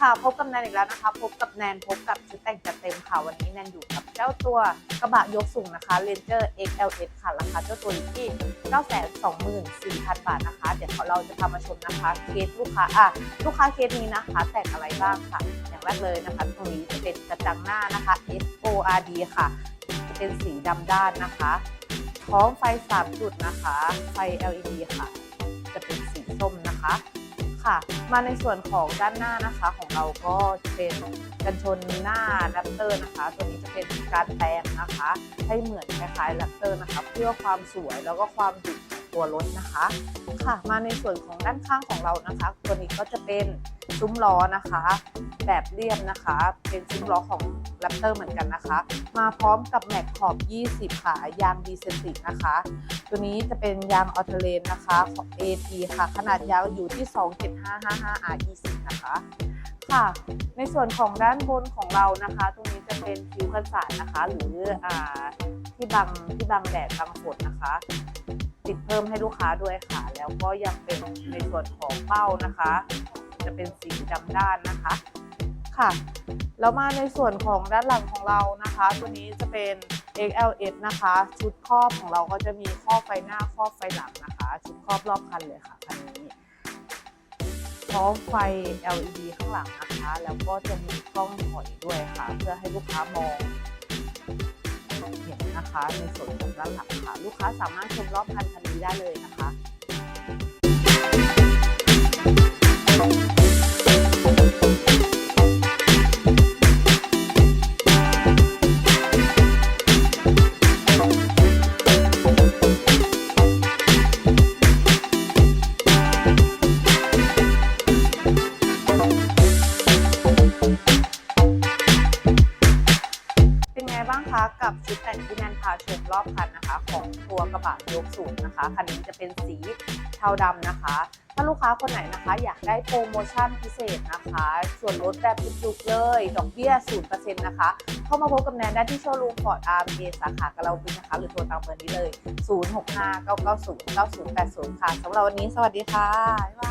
ค่ะพบกับแนนอีกแล้วนะคะ พบกับแนนพบกับชุดแต่งจัดเต็มค่ะวันนี้แนนอยู่กับเจ้าตัวกระบะยกสูงนะคะ Ranger XLS ค่ะราคาเจ้าตัวอยู่ที่ 924,000 บาทนะคะ เดี๋ยวเราจะพามาชมนะคะเคสลูกค้าอะลูกค้าเคสนี้นะคะ แต่งอะไรบ้างค่ะ อย่างแรกเลยนะคะตรงนี้จะเป็นกระจังหน้านะคะ SORD ค่ะ จะเป็นสีดำด้านนะคะท้องไฟ 3 จุดนะคะ ไฟ LED ค่ะ จะเป็นสีส้มนะคะ ค่ะ มาในส่วนของด้านหน้านะคะของเราก็จะเป็นกันชนหน้าแรปเตอร์นะคะ ตัวนี้จะเป็นการแปลงนะคะ ให้เหมือนคล้ายๆแรปเตอร์นะคะ เพื่อความสวยแล้วก็ความดุ ตัวรถนะคะ ค่ะ มาในส่วนของด้านข้างของเรานะคะ ตัวนี้ก็จะเป็นซุ้มล้อนะคะ แบบเรียบนะคะ เป็นซุ้มล้อของแรปเตอร์เหมือนกันนะคะ มาพร้อมกับแม็กขอบ 20 ค่ะ ยางดีเซนตินะคะ ตัวนี้จะเป็นยางออเทเลนนะคะของ AP ค่ะ ขนาดยาวอยู่ที่ 27555 R20 นะคะค่ะ ในส่วนของด้านบนของเรานะคะ ตรงนี้จะเป็นคิวกันสายนะคะ หรืออ่าที่บังที่บังแดดบังฝนนะคะ ติดเพิ่มให้ลูกค้าด้วยค่ะ แล้วก็ยังเป็นในส่วนของเป้านะคะ จะเป็นสีดำด้านนะคะค่ะแล้วมาในส่วนของด้านหลังของเรานะคะ ตัวนี้จะเป็น XLS นะคะ ชุดครอบของเราก็จะมีครอบไฟหน้าครอบไฟหลังนะคะ ชุดครอบรอบคันเลยค่ะคันนี้พร้อมไฟ LED ข้างหลังนะคะ แล้วก็จะมีกล้องถอยด้วยค่ะ เพื่อให้ลูกค้ามองเห็น นะคะ ในส่วนของด้านหลังค่ะ ลูกค้าสามารถชมรอบคันคันนี้ได้เลยนะคะ บ้างคะกับชุดแต่งที่แนนพาชมรอบคันนะคะ ของตัวกระบะยกสูงนะคะคันนี้จะเป็นสีเทาดำนะคะ ถ้าลูกค้าคนไหนนะคะ อยากได้โปรโมชั่นพิเศษนะคะ ส่วนลดแบบจุกๆเลย ดอกเบี้ย 0%นะคะ เข้ามาพบกับแนนได้ที่โชว์รูมฟอร์ดอาร์เอสาขากะเราบินนะคะ หรือโทรตามเบอร์นี้เลย 0659909080 ค่ะสำหรับวันนี้สวัสดีค่ะ